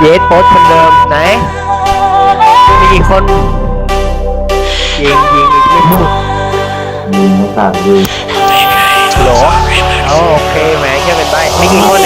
เยสโพสคนเดิมไหน มีกี่คนยิงยิงอีกไม่พูดมีหน้าต่างอนหรอโอเคแหมแค่เป็นใบมีกี่คน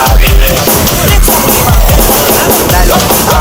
happiness. That's